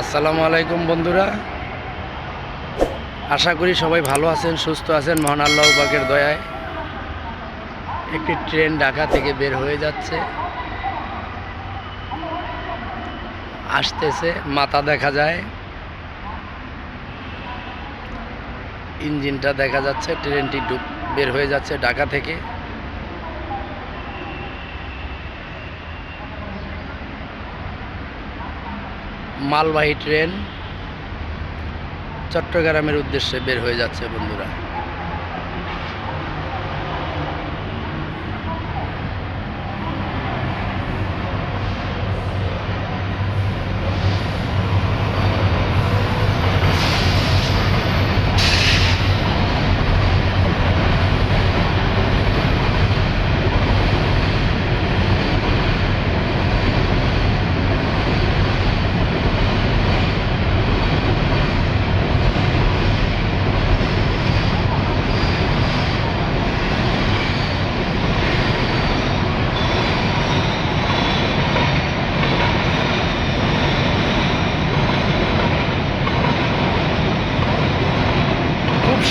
আসসালামু আলাইকুম বন্ধুরা। আশা করি সবাই ভালো আছেন, সুস্থ আছেন, মহান আল্লাহ পাকের দয়ায়। একটি ট্রেন ঢাকা থেকে বের হয়ে যাচ্ছে। আসতেছে, মাথা দেখা যায়। ইঞ্জিনটা দেখা যাচ্ছে, ট্রেনটি বের হয়ে যাচ্ছে ঢাকা থেকে। মালবাহী ট্রেন চট্টগ্রামের উদ্দেশ্যে বের হয়ে যাচ্ছে বন্ধুরা।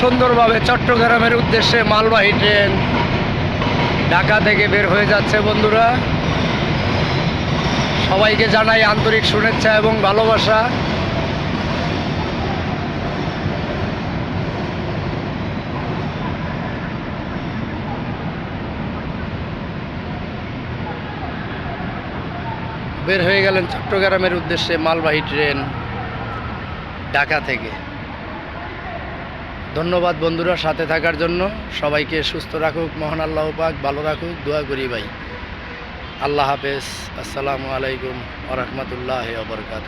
সুন্দরভাবে চট্টগ্রামের উদ্দেশ্যে মালবাহী ট্রেন ঢাকা থেকে বের হয়ে যাচ্ছে, বন্ধুরা। সবাইকে জানাই আন্তরিক শুভেচ্ছা এবং ভালোবাসা। বের হয়ে গেলেন চট্টগ্রামের উদ্দেশ্যে মালবাহী ট্রেন ঢাকা থেকে। ধন্যবাদ বন্ধুরা সাথে থাকার জন্য। সবাইকে সুস্থ রাখুক, মহান আল্লাহ পাক, ভালো রাখুক, দোয়া করি ভাই। আল্লাহ হাফেজ। আসসালামু আলাইকুম আরহামতুল্লাহ বরকাত